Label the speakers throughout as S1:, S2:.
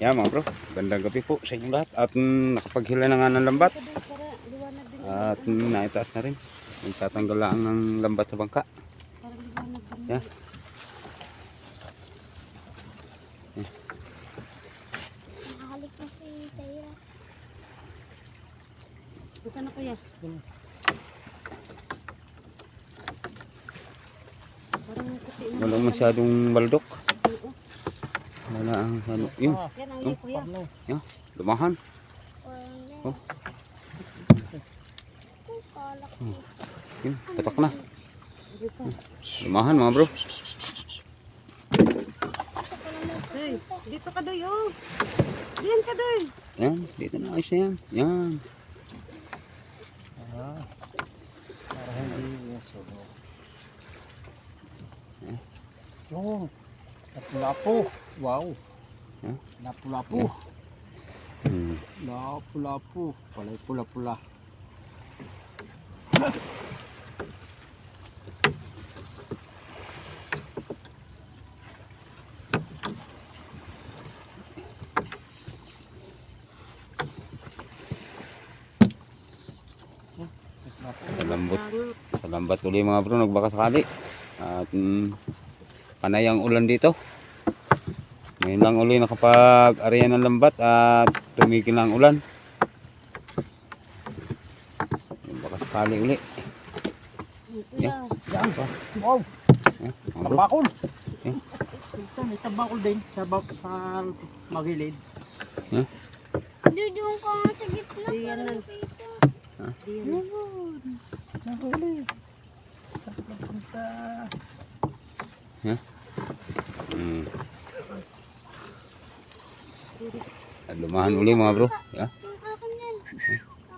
S1: Yan mga bro, gandang gabi po sa inyong lahat. At mm, nakapaghila na nga ng lambat. At mm, naitaas na rin. Nagtatanggal lang ng lambat sa bangka.
S2: Liwanag din.
S1: Yeah.
S3: Nakahalik na si Taya.
S2: Buka na kuya.
S1: Walang masyadong baldok. Wala ang ano. Yun,
S2: Yan ang
S1: Oh.
S2: kuya.
S1: lumahan.
S3: Yan.
S1: Oh.
S3: Kalak
S1: Hmm.
S3: ko.
S1: Yun, patak na. Lumahan mga bro.
S2: Dito ka doy oh. Diyan ka doy.
S1: Yan, dito na ayos na yan. Yan.
S4: Ah, para hindi sunog.
S1: Eh?
S4: Oh, lapu-lapu. Wow.
S1: Eh?
S4: Lapu-lapu.
S1: Hmm.
S4: Lapu-lapu. Palay pula-pula. Lapu.
S1: Sa lambot.
S2: Ang-
S1: Sa lambat uli mga bro, nagbaka sakali. At mm, panay ang ulan dito. Ngayon lang uli nakapag-area ng lambat at tumigil ang ulan. Nagbaka sakali uli.
S4: Yan. Wow.
S1: Eh, mga bro.
S4: Tabakol.
S1: Eh?
S4: May tabakol din sa, sa magilid.
S3: Dudong ka nga sa gitna.
S2: Diyan lang.
S3: dito.
S2: Diyan.
S4: Nahuli. Saan ka punta?
S1: Mm. At lumahan uli mga bro. Yeah.
S3: Yan.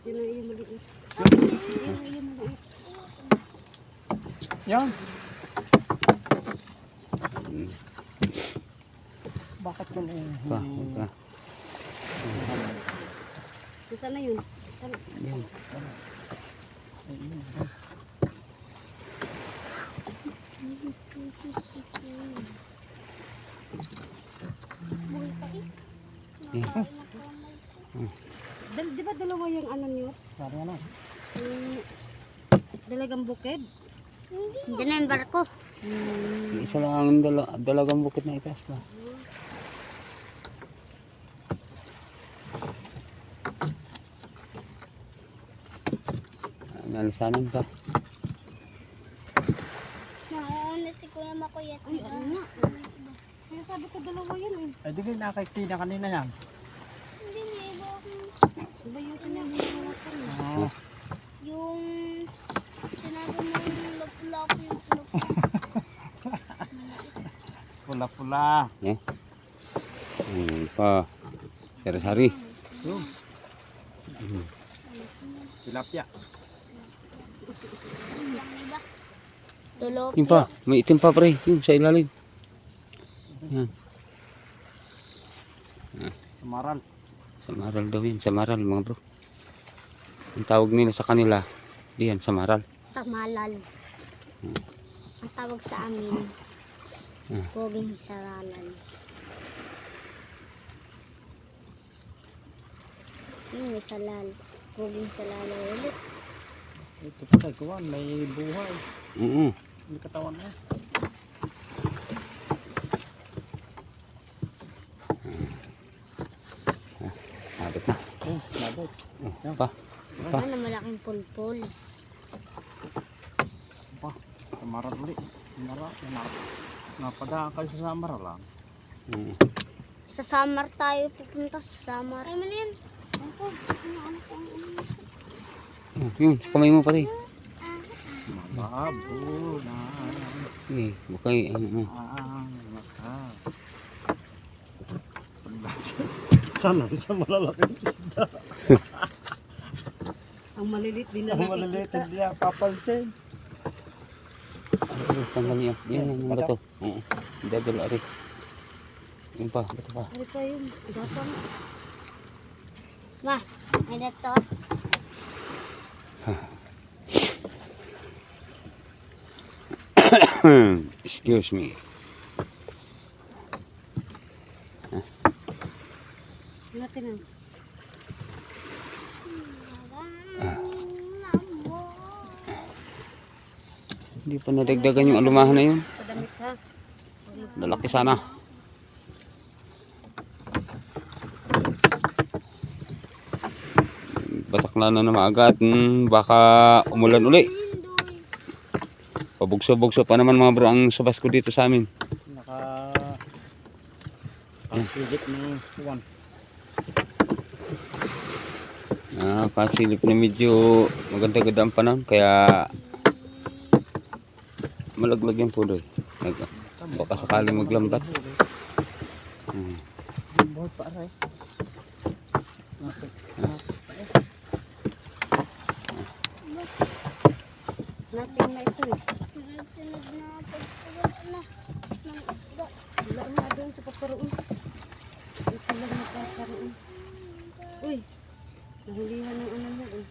S2: Sino yung maliit?
S3: Yung yung maliit.
S4: Yan.
S1: Mm.
S4: Bakit yun eh?
S1: Pa,
S4: Hindi.
S1: pa.
S2: So, sana yun? Sana.
S1: Yan.
S3: Buhay pa eh.
S1: Eh.
S3: Nakakain na kamay ko.
S2: Dal- di ba dalawa yung ano niyo?
S4: Sorry ano?
S2: Yung dalagang bukid?
S3: Hindi na yung barko.
S2: Hmm.
S1: Isa lang ang dala dalagang bukit na itaas pa. Ang alisanan pa.
S3: Nauna si Kuya Makuyat.
S2: Ay, ano na? Kaya sabi ko dalawa yun eh.
S4: Ay, di kayo nakakita kanina yan.
S3: Hindi, may iba akong
S2: Diba yung kanyang hinahawakan eh?
S4: Ah,
S3: yung sinabi mo yung lapu-lapu yung lapu.
S4: pula-pula.
S1: Hmm, pa. Sari-sari.
S4: Yun.
S1: Hmm.
S4: Tilapia.
S3: Tulog.
S1: Yun pa, may itim pa pre, yun sa ilalim. Yan,
S4: Samaral.
S1: Samaral daw yun, samaral mga bro. Ang tawag nila sa kanila, diyan, samaral.
S3: Tamalal. Ang tawag sa amin.
S1: Hmm.
S3: Poging saralan. Yung may salal. Poging salala ulit.
S4: Ito pa may buhay.
S1: Oo.
S4: May katawan na. Oh,
S1: pa. Pa.
S3: Ano malaking pulpul.
S4: Samaral ulit. Samaral. Samaral. Napadaan kayo sa samaral lang.
S1: Mm.
S3: Sa summer tayo pupunta sa summer. Ay, man yan. Ako, ano, ano, ano, ano.
S1: Oh, Yun, kamay mo pare.
S4: Mababo na.
S1: Eh, bukay, ano, ano.
S4: Sana sa malalaking isda.
S2: Malilit din na
S4: Ang malaliit hindi yan papansin.
S1: Ano, tanggal niya. Yan, yan, yung bato. Oo. Double ari. Yun pa, bato pa.
S2: Ano pa yun? Gapang.
S3: Ma, may dato.
S1: Excuse me.
S2: Natin ang.
S1: Hindi pa nadagdagan yung alumahan na yun. Lalaki sana. Batak na na maaga at mm, baka umulan uli. Pabugso-bugso pa naman mga bro ang subas ko dito sa amin.
S4: Naka... Pagsigit ni Juan.
S1: Ah, pasilip na medyo maganda-ganda ang panahon kaya malaglag yung puloy. Nag, baka sakaling maglambat. Hmm.
S2: Natin na ito eh.
S3: Sunod-sunod na pagkaroon na ng isda.
S2: Wala na doon sa paparoon. Ito lang nagkakaroon. Uy. Nahulihan ng eh.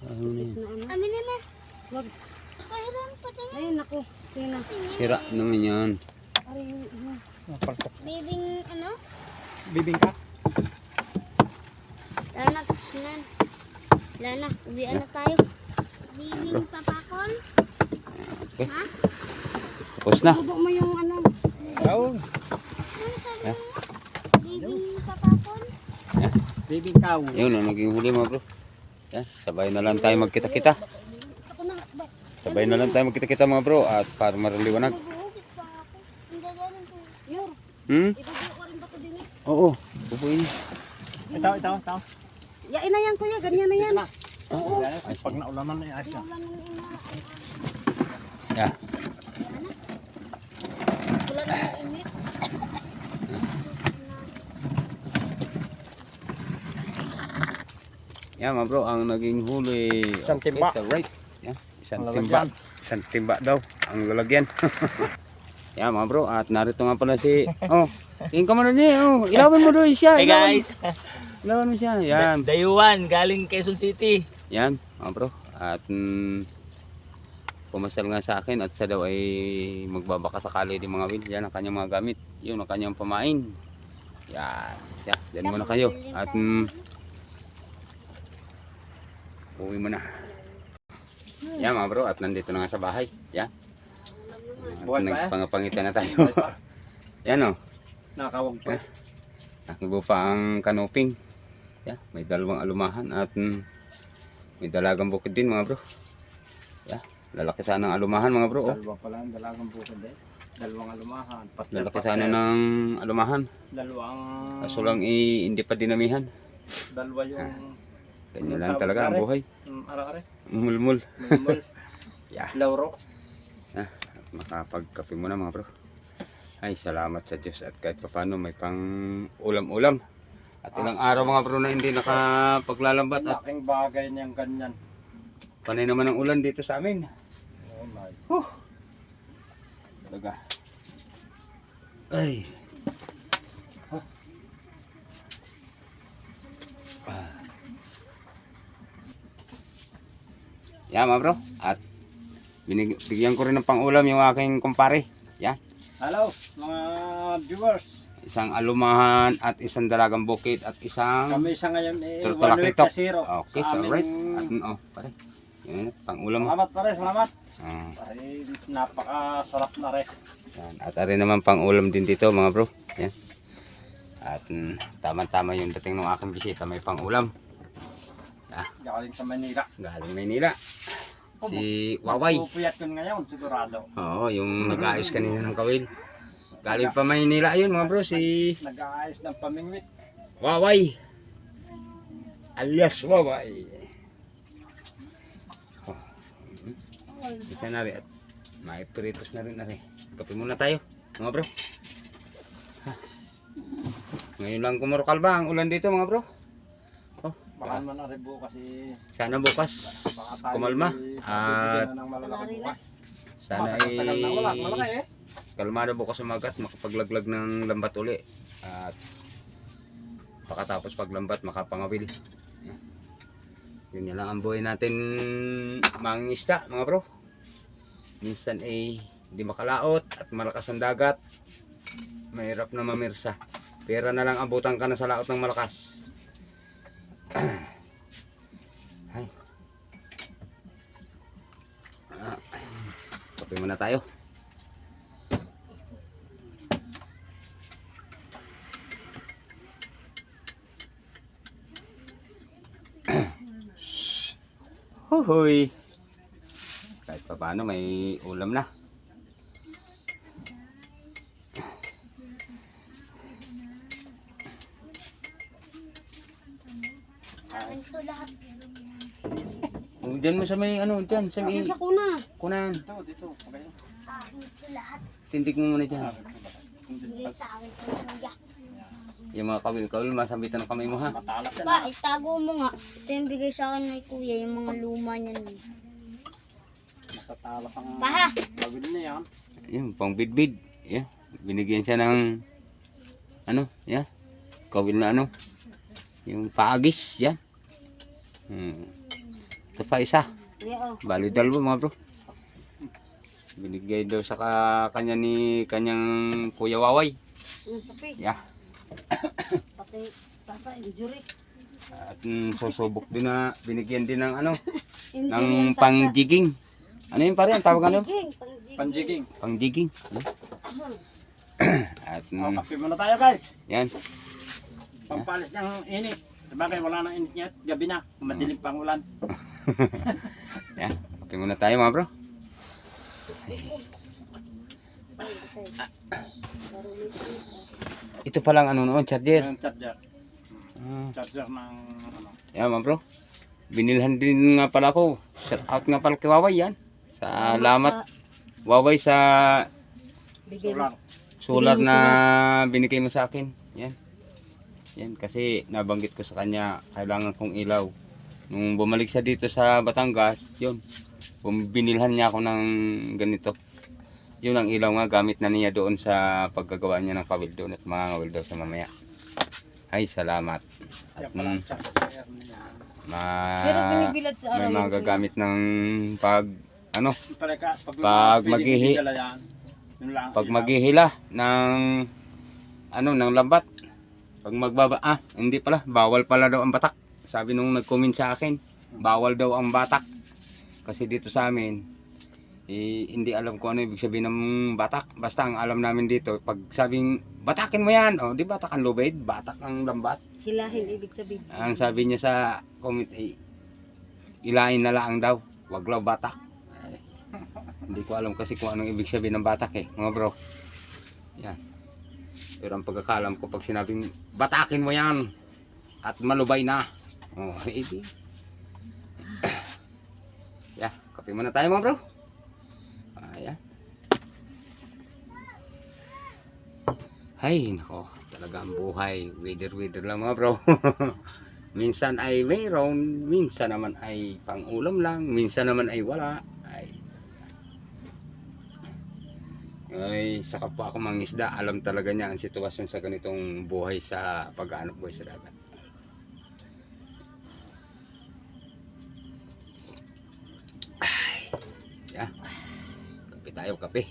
S1: Ano na yun?
S2: Na ano.
S3: Amin na na.
S2: Wag.
S3: Kailan pa din?
S2: Ayun ako. Tingnan.
S1: Sira naman
S2: ano.
S4: Napaltok.
S3: Bibing ano?
S4: Bibingka.
S3: Lana, tapos na. Lana, uwian na tayo. Bibing papakol?
S1: Okay.
S3: Ha?
S1: Tapos na.
S2: Tubo mo yung ano.
S4: Daw.
S3: Ano sabi mo? Bibing papakol?
S4: Bibingkaw.
S1: Yun ang naging huli mga bro. Yan, sabay na lang tayo magkita-kita.
S3: Na.
S1: Sabay na lang tayo magkita-kita mga bro at para maraliwanag. Hmm?
S2: Ibubuo ko rin ba ito din?
S1: Oo. Bubuin.
S4: Ito, ito, ito.
S2: Yain na yan kuya. Ganyan na yan.
S4: Oo. Pag naulaman na yung ayos na.
S3: Wala ina.
S1: Yeah.
S3: Nang init.
S1: Yan mga bro, ang naging huli.
S4: Isang timba.
S1: Okay, right. Yan, isang
S4: Ang
S1: timba. Isang timba daw ang lalagyan. Yan mga bro, at narito nga pala si... Oh, tingin ka mo na niya. Oh, ilawan mo doon siya.
S5: Hey
S1: ilawan
S5: guys,
S1: mo. Ilawan mo siya. Yan.
S5: Dayuan galing Quezon City.
S1: Yan mga bro. At mm, pumasal nga sa akin at siya daw ay magbabaka sakali din mga will. Yan ang kanyang mga gamit. Yun ang kanyang pamain. Yan. Siya, dyan muna kayo. At mm, uwi mo na. Yan mga bro, at nandito na nga sa bahay. Yan. At
S4: Buhay pa, eh?
S1: nagpangapangitan na tayo. Yan o.
S4: Nakawag pa.
S1: Nakibo pa ang kanoping. Yan, may dalawang alumahan at mm, may dalagang bukid din mga bro. Yan, lalaki sana ang alumahan mga bro. Oh.
S4: Dalawa pala ang dalagang bukid eh. Dalawang alumahan. Pastel,
S1: Lalaki sana ng alumahan.
S4: Dalawang...
S1: Kaso lang i, hindi pa dinamihan.
S4: Dalawa yung...
S1: Ganyan lang talaga ang buhay.
S4: Mm, Ara-are.
S1: Mulmul.
S4: Mulmul.
S1: Yeah.
S4: Lauro.
S1: Makapagkape muna mga bro. Ay, salamat sa Diyos at kahit papano may pang ulam-ulam. At ilang araw mga bro na hindi nakapaglalambat at
S4: Laking bagay niyang ganyan.
S1: panay naman ang ulan dito sa amin.
S4: Oh my.
S1: Talaga. Ay. Yan mga bro. At binig bigyan ko rin ng pangulam yung aking kumpare.
S4: Hello, mga viewers.
S1: Isang alumahan at isang dalagang bukid at isang...
S4: Kami sa ngayon eh, one week na zero.
S1: Okay, so right. At oh, pare. Yan, pangulam.
S4: Salamat pare, salamat.
S1: Ah,
S4: Pare, napakasarap na rin.
S1: yan. At ari naman pangulam din dito mga bro. Yan. At mm, tama-tama yung dating ng aking bisita may pangulam.
S4: Galing sa Manila.
S1: Galing Maynila. Si Waway.
S4: Pupuyat yun ngayon, sigurado.
S1: Oo, yung nag-aayos kanina ng kawil. Galing pa Maynila ayun mga bro, si
S4: Nag-aayos ng pamingwit.
S1: Waway. Alias Waway. Oh. Isa na rin may piritos na rin na rin. Kape muna tayo mga bro. Ha. Ngayon lang kumurukal ba ang ulan dito mga bro?
S4: Baka naman na rin bukas eh.
S1: Sana bukas.
S4: Baka tayo
S1: Kumalma. At-
S4: pagbibigyan na ng malalaki bukas.
S1: Sana
S4: Matagal na wala,
S1: ay
S4: malaki eh.
S1: kalmado bukas sa magat makapaglaglag ng lambat uli at pagkatapos paglambat makapangawil yun na lang ang buhay natin mangingisda mga bro minsan ay hindi makalaot at malakas ang dagat mahirap na mamirsa Pera na lang abutan ka na sa laot ng malakas. Ay. Ah, Kape muna tayo. Hoy. Kahit pa paano may ulam na.
S3: Akin to lahat.
S1: Oh, Diyan mo sa may ano, diyan sa may
S2: sa kuna.
S1: kunan.
S4: Dito, dito.
S3: Lahat.
S1: Tindig mo muna
S3: kuya.
S1: Yung mga kawil-kawil, masabitan ng kamay mo ha.
S3: Pa, itago mo nga. Ito yung bigay sa akin ni kuya, yung mga luma niyan.
S4: Matatalas ang
S3: Paha.
S4: gawin niya yan.
S1: Yung pang bidbid. Yeah. Binigyan siya ng ano, yeah. Kawil na ano. Yung paagis, yan. Hmm. Ito pa isa. Bali dalawa mga bro. Binigay daw sa ka, kanya ni kanyang Kuya Waway. Yeah.
S2: Pati, tata, injury.
S1: At mm, susubok din na binigyan din ng ano, ng pangjiging. Ano yung pare? Ang tawag ano?
S4: Panjiging.
S1: Pangjiging. At
S4: Oh,
S1: mm,
S4: kape muna tayo guys.
S1: yan.
S4: Pampalis ng init. Sabagay wala nang init niya. Gabi na. Madilim pang ulan.
S1: Yan. Kape muna tayo mga bro. Ito palang ano noon, charger.
S4: Yung charger.
S1: Ah,
S4: Charger ng ano.
S1: yan mga bro. Binilhan din nga pala ko. Shout out nga pala kay Waway yan. Salamat Waway sa.
S4: Solar.
S1: solar na binigay mo sa akin. Yan. Yan kasi nabanggit ko sa kanya kailangan kong ilaw. Nung bumalik siya dito sa Batangas, yun. Binilhan niya ako ng ganito. Yun ang ilaw nga gamit na niya doon sa paggagawa niya ng kawil doon at mga kawil daw sa mamaya. Ay, salamat. At
S4: pala
S1: mm, ma may
S2: araw.
S1: mga gagamit ng pag ano,
S4: pag,
S1: maghihi- pag maghihila ng ano ng lambat pag magbaba ah hindi pala bawal pala daw ang batak sabi nung nag-comment sa akin bawal daw ang batak. Kasi dito sa amin eh, hindi alam ko ano ibig sabihin ng batak. Basta ang alam namin dito pag sabing batakin mo yan. Oh di batak ang lubid batak ang lambat.
S2: Hilahin, ibig sabihin.
S1: ang sabi niya sa comment eh, ilain na lang daw. Wag law batak. Ay, hindi ko alam kasi kung anong ibig sabihin ng batak eh mga bro. Yan. Pero ang pagkakalam ko pag sinabing batakin mo yan at malubay na oh hindi yeah kape muna tayo mga bro. Ayan ay nako. Talaga ang buhay. Wither lang mga bro. Minsan ay mayroon minsan naman ay pang ulam lang minsan naman ay wala. Ay. Ay sa kapwa ako mangisda. Alam talaga niya ang sitwasyon sa ganitong buhay sa pag-aanap buhay sa dagat tayo kape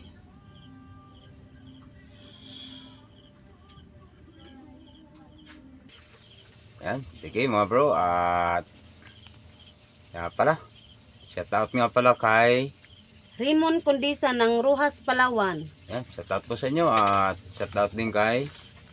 S1: Yan, sige mga bro at yan pala. Shout out nga pala kay
S2: Raymond Condisa ng Ruhas, Palawan.
S1: yan, shout out po sa inyo at shout out din kay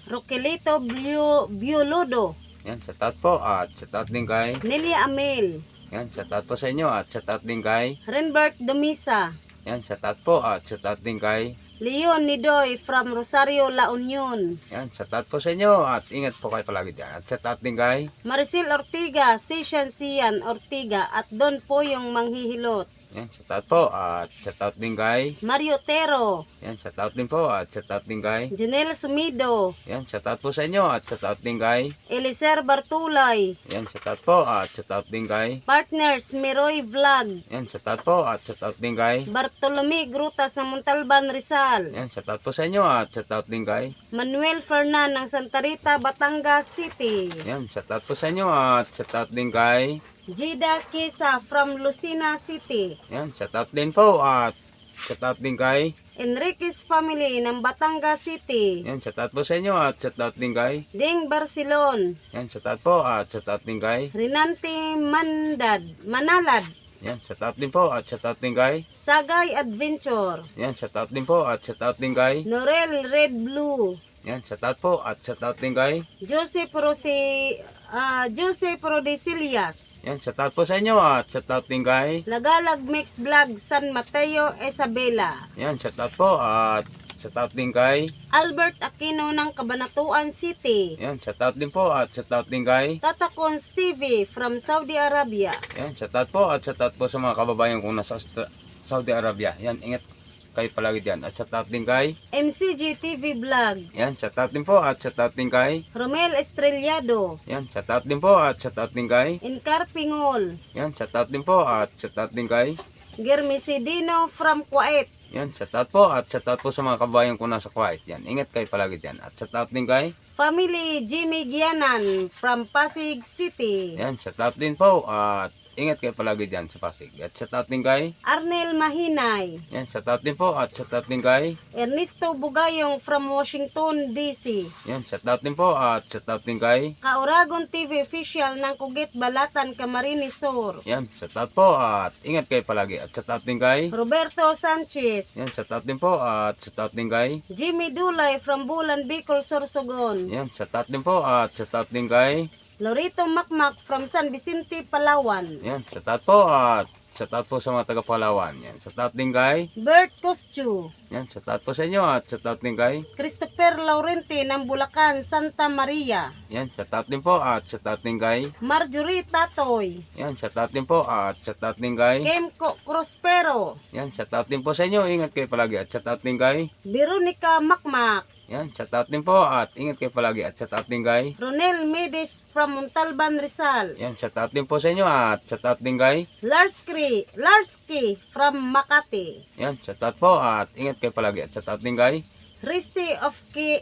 S2: Roquelito Bio, Biolodo.
S1: yan, shout out po at shout out din kay
S2: Nelia Amel.
S1: yan, shout out po sa inyo at shout out din kay
S2: Renbert Domisa.
S1: Yan, shout out po at shout out din kay
S2: Leon Nidoy from Rosario, La Union.
S1: yan, shout out po sa inyo at ingat po kayo palagi dyan at shout out din kay
S2: Maricel Ortiga, Sishan Sian Ortiga at Don po yung manghihilot.
S1: Yan, shout out po. At shout out din kay
S2: Mario Tero,
S1: yan, shout out din po. At shout out din kay
S2: Janelle Sumido,
S1: yan, shout out po sa inyo. At shout out din kay
S2: Eliser Bartulay,
S1: yan, shout out po. At shout out din kay
S2: Partners Miroy Vlog,
S1: yan, shout out po. At shout out din kay
S2: Bartolome Grutas ng Montalban, Rizal,
S1: yan, shout out po sa inyo. At shout out din kay
S2: Manuel Fernan ng Santa Rita, Batangas City,
S1: yan, shout out po sa inyo. At shout out din kay
S2: Jida Kisa from Lucena City,
S1: yan, shout out din po at shout out din kay
S2: Enriquez family ng Batangas City.
S1: Yan, shout out po sa inyo at shout out din kay.
S2: Ding Barcelon.
S1: Yan, shout out po at shout out din kay.
S2: Rinante Mandad. Manalad.
S1: Yan, shout out din po at shout out din kay.
S2: Sagay Adventure.
S1: Yan, shout out din po at shout out din kay.
S2: Norel Red Blue.
S1: Yan, shout out po at shout out din kay.
S2: Joseph Rose, ah Joseph Rodesilias.
S1: Yan, shout out po sa inyo at shout out din kay.
S2: Lagalag Mix Vlog San Mateo Isabela.
S1: Yan, shout out po at shout out din kay.
S2: Albert Aquino ng Cabanatuan City.
S1: Yan, shout out din po at shout out din kay.
S2: Tatakon Stevie from Saudi Arabia.
S1: Yan, shout out po at shout out po sa mga kababayan kong nasa Austra- Saudi Arabia. Yan, ingat kayo palagi dyan. At shout out din kay.
S2: MCG TV Vlog.
S1: Yan, shout out din po at shout out din kay.
S2: Romel Estrellado.
S1: Yan, shout out din po at shout out din kay.
S2: Inkar Pingol.
S1: Yan, shout out din po at shout out din kay.
S2: Germisidino from Kuwait.
S1: Yan, shout out po at shout out po sa mga kababayan ko nasa Kuwait. Yan, ingat kayo palagi dyan. At shout out din kay.
S2: Family Jimmy Gianan from Pasig City.
S1: Yan, shout out din po at ingat kayo palagi dyan sa Pasig. At shout out din kay.
S2: Arnel Mahinay.
S1: Yan, shout out din po at shout out din kay.
S2: Ernesto Bugayong from Washington, D.C.
S1: Yan, shout out din po at shout out din kay.
S2: Kauragon TV official ng Kugit Balatan, Camarines Sur.
S1: Yan, shout out po at ingat kayo palagi. At shout out din kay.
S2: Roberto Sanchez.
S1: Yan, shout out din po at shout out din kay.
S2: Jimmy Dulay from Bulan, Bicol, Sorsogon.
S1: Yan, shout out din po at shout out din kay.
S2: Lorito Makmak from San Vicente, Palawan.
S1: Yan, shout out po at shout out po sa mga taga Palawan. Yan, shout out din kay.
S2: Bert Coschu.
S1: Yan, shout out po sa inyo at shout out din kay.
S2: Christopher Laurente ng Bulacan, Santa Maria.
S1: Yan, shout out din po at shout out din kay.
S2: Marjorie Tatoy.
S1: Yan, shout out din po at shout out din kay.
S2: Kemco Prospero.
S1: Yan, shout out din po sa inyo. Ingat kayo palagi at shout out din kay.
S2: Veronica Makmak.
S1: Yan, shout out din po at ingat kayo palagi at shout out din kay.
S2: Ronel Medes from Montalban, Rizal.
S1: Yan, shout out din po sa inyo at shout out din kay.
S2: Larski, Larski from Makati.
S1: Yan, shout out po at ingat kayo palagi at shout out din kay.
S2: Risti of Ki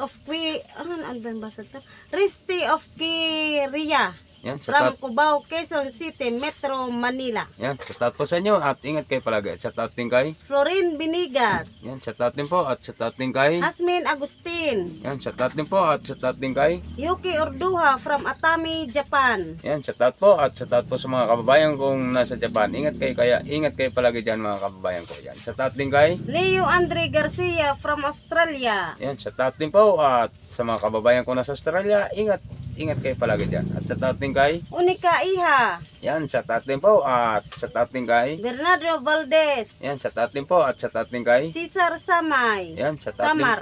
S2: of Ki ano ano ba yung basa to? Risti of Kiria
S1: Yan,
S2: from. Cubao, Quezon City, Metro Manila.
S1: Yan, shout out po sa inyo at ingat kayo palagi shout out din kay.
S2: Florin Binigas,
S1: Yan, shout out din po at shout out din kay.
S2: Hasmin Agustin,
S1: Yan, shout out din po at shout out din kay.
S2: Yuki Orduha from Atami, Japan.
S1: Yan, shout out po at shout out po sa mga kababayan kong nasa Japan. Ingat kayo kaya, ingat kayo palagi dyan mga kababayan ko. Yan, shout out din kay.
S2: Leo Andre Garcia from Australia.
S1: Yan, shout out din po at sa mga kababayan ko nasa Australia, ingat, ingat kayo palagi dyan. At out din kay.
S2: Unika Iha,
S1: Yan, out din po at out din kay.
S2: Bernardo Valdez,
S1: Yan, out din po at out din kay.
S2: Cesar Samay,
S1: Yan, out din,
S2: Samar,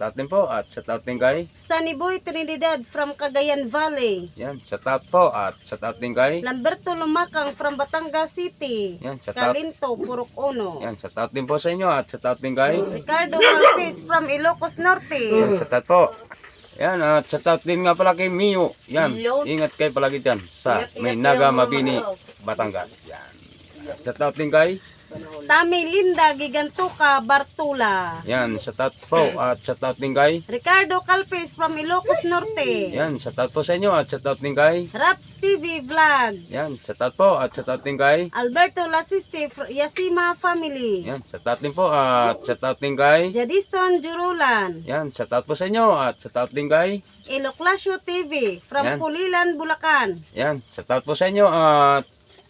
S1: out din po at out din kay.
S2: Sunny Boy Trinidad from Cagayan Valley.
S1: Yan, shout out po at out din kay.
S2: Lamberto Lumakang from Batangas City.
S1: Yan, shout out.
S2: Kalinto, Purok Uno.
S1: Yan, out din po sa inyo at out din kay.
S2: Ricardo Calpis from Ilocos Norte.
S1: Yan, shout out po. Yan, at shout out din nga pala kay Mio. Yan, ingat kayo palagi dyan sa may Naga Mabini, Batangas. Yan. Shout out din kay.
S2: Tami Linda Gigantuka Bartula.
S1: Yan, shout out po at shout out din kay.
S2: Ricardo Calpis from Ilocos Norte.
S1: Yan, shout out po sa inyo at shout out din kay.
S2: Raps TV Vlog.
S1: Yan, shout out po at shout out din kay.
S2: Alberto Lasiste Yasima Family.
S1: Yan, shout out din po at shout out din kay.
S2: Jadiston Jurulan.
S1: Yan, shout out po sa inyo at shout out din kay.
S2: Iloclasio TV from
S1: Yan.
S2: Pulilan, Bulacan.
S1: Yan, shout out po sa inyo at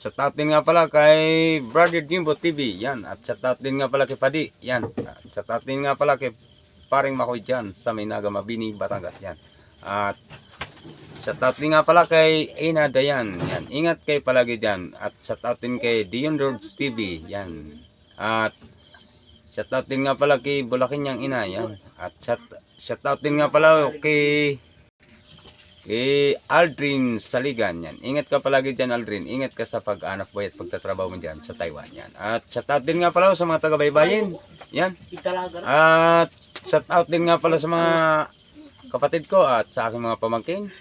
S1: shout out din nga pala kay Brother Jimbo TV. Yan, at shout out din nga pala kay Padi. Yan, at shout out din nga pala kay Paring Makoy dyan sa Minaga Mabini, Batangas. Yan. At shout out din nga pala kay Ina Dayan. Yan, ingat kayo palagi dyan. At shout out din kay Dion Roads TV. Yan. At shout out din nga pala kay Bulakinyang Ina. Yan. At shout, shout out din nga pala kay kay Aldrin Saligan yan. Ingat ka palagi dyan Aldrin. Ingat ka sa pag-anak boy at pagtatrabaho mo dyan sa Taiwan yan. At shout out din nga pala sa mga taga-baybayin. Yan. At shout out din nga pala sa mga kapatid ko at sa aking mga pamangkin.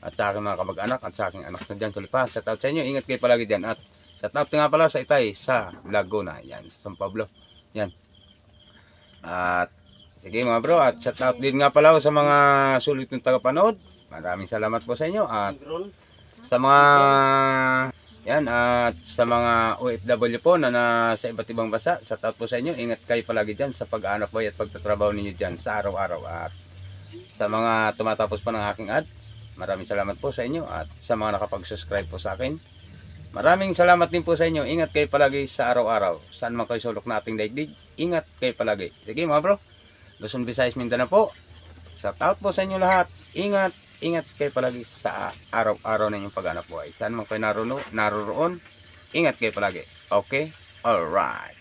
S1: At sa aking mga kamag-anak at sa aking anak na dyan sa lipa. Shout out sa inyo. Ingat kayo palagi dyan. At shout out nga pala sa Itay sa Laguna. Yan. Sa San Pablo. Yan. At sige mga bro. At shout out din nga pala sa mga sulit ng tagapanood. Maraming salamat po sa inyo at sa mga Yan, at sa mga OFW po na nasa iba't ibang bansa, sa taot po sa inyo, ingat kayo palagi dyan sa pag-aanap boy at pagtatrabaho ninyo dyan sa araw-araw. At sa mga tumatapos pa ng aking ad, maraming salamat po sa inyo at sa mga nakapag-subscribe po sa akin. Maraming salamat din po sa inyo. Ingat kayo palagi sa araw-araw. Saan man kayo sulok na ating daigdig, ingat kayo palagi. Sige mga bro, Luzon, Visayas, Mindanao po. Sa taot po sa inyo lahat, ingat, ingat kayo palagi sa araw-araw na inyong pag-anak buhay. Saan man kayo naruno, naroroon, ingat kayo palagi. Okay? Alright.